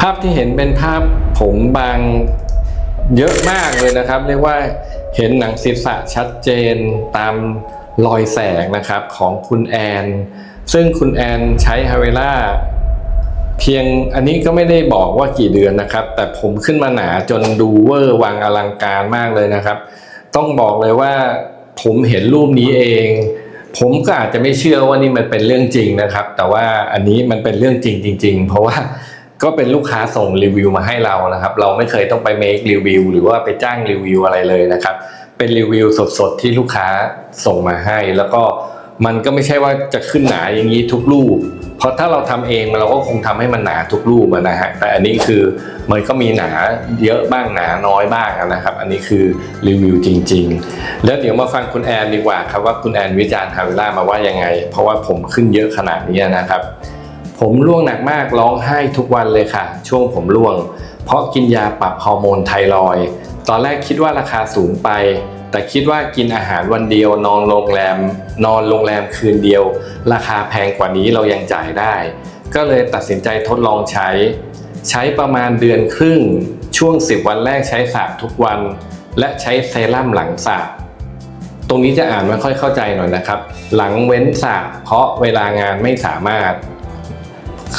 ภาพที่เห็นเป็นภาพผมบางเยอะมากเลยนะครับ เรียกว่าเห็นหนังศีรษะชัดเจนตามรอยแสงนะครับของคุณแอน ซึ่งคุณแอนใช้ฮาเวล่าเพียงอันนี้ก็ไม่ได้บอกว่ากี่เดือนนะครับ แต่ผมขึ้นมาหนาจนดูเวอร์วังอลังการมากเลยนะครับ ต้องบอกเลยว่าผมเห็นรูปนี้เอง ผมก็อาจจะไม่เชื่อว่านี่มันเป็นเรื่องจริงนะครับ แต่ว่าอันนี้มันเป็นเรื่องจริงจริง ๆ เพราะว่า ก็เป็นลูกค้าส่งรีวิวมาให้เรานะครับ เราไม่เคยต้องไป make รีวิวหรือว่าไปจ้างรีวิวอะไรเลยนะครับ เป็นรีวิวสดๆที่ลูกค้าส่งมาให้ แล้วก็มันก็ไม่ใช่ว่าจะขึ้นหนาอย่างนี้ทุกรูป เพราะถ้าเราทำเองเราก็คงทำให้มันหนาทุกรูปนะฮะแต่อันนี้คือมันก็มีหนาเยอะบ้างหนาน้อยบ้างนะครับ อันนี้คือรีวิวจริง ๆ แล้วเดี๋ยวมาฟังคุณแอนดีกว่าครับว่าคุณแอนวิจารณ์ฮาวิล่ามาว่ายังไง เพราะว่าผมขึ้นเยอะขนาดนี้นะครับ ผมร่วงหนักมากร้องไห้ทุกวันเลยค่ะ ช่วงผมร่วง เพราะกินยาปรับฮอร์โมนไทรอยตอนแรกคิดว่าราคาสูงไป แต่คิดว่ากินอาหารวันเดียวนอนโรงแรม นอนโรงแรมคืนเดียว ราคาแพงกว่านี้เรายังจ่ายได้ ก็เลยตัดสินใจทดลองใช้ ใช้ประมาณเดือนครึ่ง ช่วง 10 วันแรกใช้สระทุกวัน และใช้เซรั่มหลังสระตรงนี้จะอ่านไม่ค่อยเข้าใจหน่อยนะครับ หลังเว้นสระเพราะเวลางานไม่สามารถ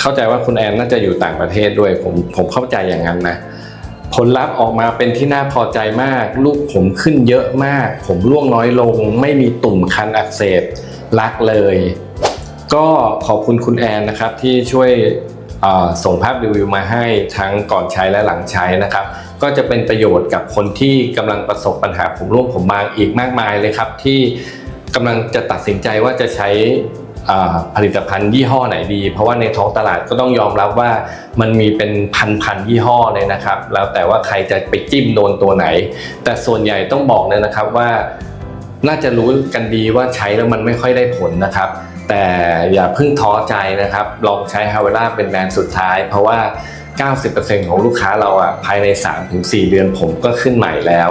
เข้าใจว่าคุณแอนน่าจะอยู่ต่างประเทศด้วยผมผมเข้าใจอย่างนั้นนะ ผลลัพธ์ออกมาเป็นที่น่าพอใจมาก ลูกผมขึ้นเยอะมาก ผมร่วงน้อยลง ไม่มีตุ่มคันอักเสบรักเลย ก็ขอบคุณคุณแอนนะครับที่ช่วยส่งภาพรีวิวมาให้ทั้งก่อนใช้และหลังใช้นะครับ ก็จะเป็นประโยชน์กับคนที่กำลังประสบปัญหาผมร่วงผมบางอีกมากมายเลยครับ ที่กำลังจะตัดสินใจว่าจะใช้ ผลิตภัณฑ์ยี่ห้อไหนดี เพราะว่าในท้องตลาดก็ต้องยอมรับว่ามันมีเป็นพันๆยี่ห้อเลยนะครับ แล้วแต่ว่าใครจะไปจิ้มโดนตัวไหน แต่ส่วนใหญ่ต้องบอกเลยนะครับว่า น่าจะรู้กันดีว่าใช้แล้วมันไม่ค่อยได้ผลนะครับ แต่อย่าเพิ่งท้อใจนะครับ ลองใช้ฮาวเวล่าเป็นแบรนด์สุดท้าย เพราะว่า 90%ของลูกค้าเราอะภายใน 3-4 เดือนผมก็ขึ้นใหม่แล้ว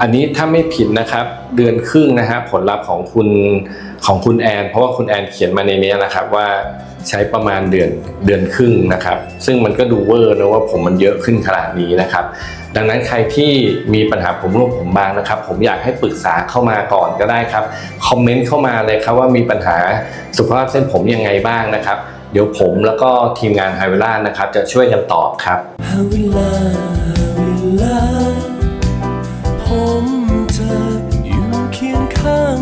อันนี้ถ้าไม่ผิดนะครับเดือนครึ่งนะฮะผลลัพธ์ของคุณของคุณแอน เพราะว่าคุณแอนเขียนมาในนี้นะครับว่าใช้ประมาณเดือนเดือนครึ่งนะครับ ซึ่งมันก็ดูเวอร์นะว่าผมมันเยอะขึ้นขนาดนี้นะครับ ดังนั้นใครที่มีปัญหาผมร่วงผมบางนะครับ ผมอยากให้ปรึกษาเข้ามาก่อนก็ได้ครับคอมเมนต์เข้ามาเลยครับว่ามีปัญหาสุขภาพเส้นผมยังไงบ้างนะครับ เดี๋ยวผมแล้วก็ทีมงานไฮเวล่านะครับ จะช่วยกันตอบครับผมเธออยู่เคียงข้าง